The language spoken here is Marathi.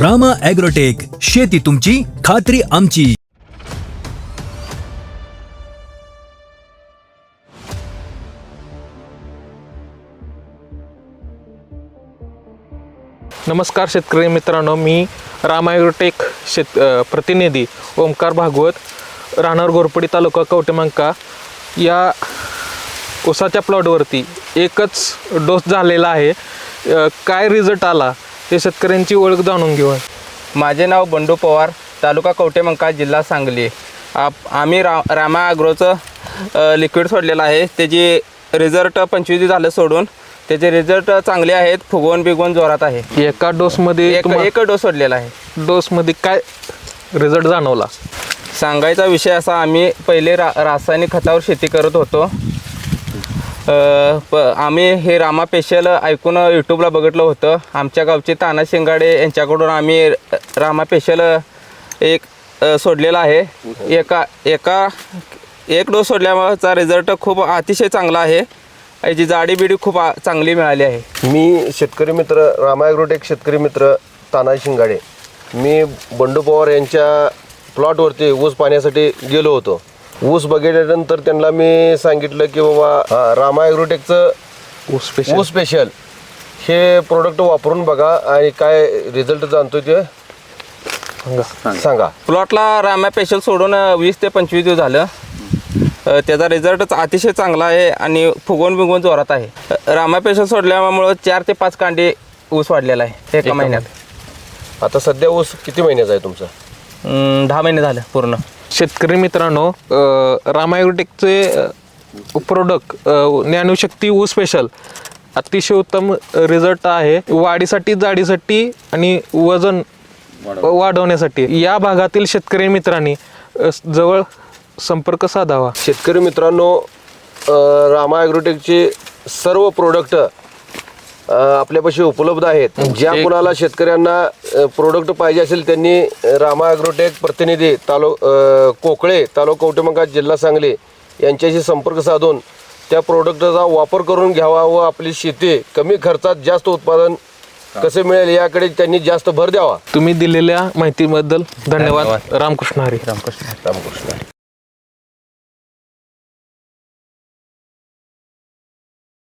रामा ॲग्रोटेक शेती तुमची खात्री आमची. नमस्कार शेतकरी मित्रांनो मी रामायग्रोटेक शेत अ, प्रतिनिधी ओमकार भागवत राहणार गोरपडी तालुका कवटेमांका या उसाच्या प्लॉटवरती एकच डोस झालेला आहे. अ, काय रिझल्ट आला? हे शेतकऱ्यांची ओळख जाणून घेऊ माझे नाव बंडू पवार तालुका कवटेमंका जिल्हा सांगली. आप आम्ही रा रामा ॲग्रोचं अ, लिक्विड सोडलेलं आहे. त्याची रिझल्ट पंचवीस झालं सोडून. त्याचे रिझल्ट चांगले आहेत फुगवून बिगवून जोरात आहे. एका डोसमध्ये एक एक डोस सोडलेला आहे. डोसमध्ये काय रिझल्ट जाणवला? सांगायचा विषय असा आम्ही पहिले रा रासायनिक खतावर शेती करत होतो. प आम्ही हे रामा पेशल ऐकून यूट्यूबला बघितलं होतं. आमच्या गावचे ताना शेंगाडे यांच्याकडून आम्ही रामा पेशल एक सोडलेला आहे. एका एका एक डोस सोडल्याचा रिझल्ट खूप अतिशय चांगला आहे. याची जाडी बिडी खूप चांगली मिळाली आहे. मी शेतकरी मित्र रामायग्रोटेक शेतकरी मित्र ताना शिंगाडे. मी बंडू पवार यांच्या प्लॉटवरती ऊस पाण्यासाठी गेलो होतो. ऊस बघितल्यानंतर त्यांना मी सांगितलं की बाबा हा, रामायग्रोटेकचं ऊस स्पेशल ऊस स्पेशल हे प्रोडक्ट वापरून बघा आणि काय रिझल्ट जाणतोय ते सांगा. प्लॉटला रामा पेशल सोडून वीस ते पंचवीस दिवस झालं. त्याचा रिझल्ट अतिशय चांगला आहे आणि फुगवून बिगवून जोरात आहे. रामा पेशल सोडल्यामुळं चार ते पाच कांडी ऊस वाढलेला आहे एका महिन्यात. आता सध्या ऊस किती महिन्याचा आहे तुमचा? दहा महिने झाले पूर्ण. शेतकरी मित्रांनो रामायोटेकचे प्रोडक्ट ज्ञानशक्ती ऊ स्पेशल अतिशय उत्तम रिझल्ट आहे. वाढीसाठी जाडीसाठी आणि वजन वाढवण्यासाठी. या भागातील शेतकरी मित्रांनी अ, जवळ संपर्क साधावा. शेतकरी मित्रांनो अ, रामा ॲग्रोटेकचे सर्व प्रोडक्ट आपल्यापाशी उपलब्ध आहेत. ज्या कुणाला शेतकऱ्यांना प्रोडक्ट पाहिजे असेल त्यांनी रामा ॲग्रोटेक प्रतिनिधी तालु कोकळे तालुका कवटेमंका जिल्हा सांगली यांच्याशी संपर्क साधून त्या प्रोडक्टचा वापर करून घ्यावा व आपली शेती कमी खर्चात जास्त उत्पादन कसे मिळेल याकडे त्यांनी जास्त भर द्यावा. तुम्ही दिलेल्या माहितीबद्दल धन्यवाद. रामकृष्ण हरी. रामकृष्ण रामकृष्ण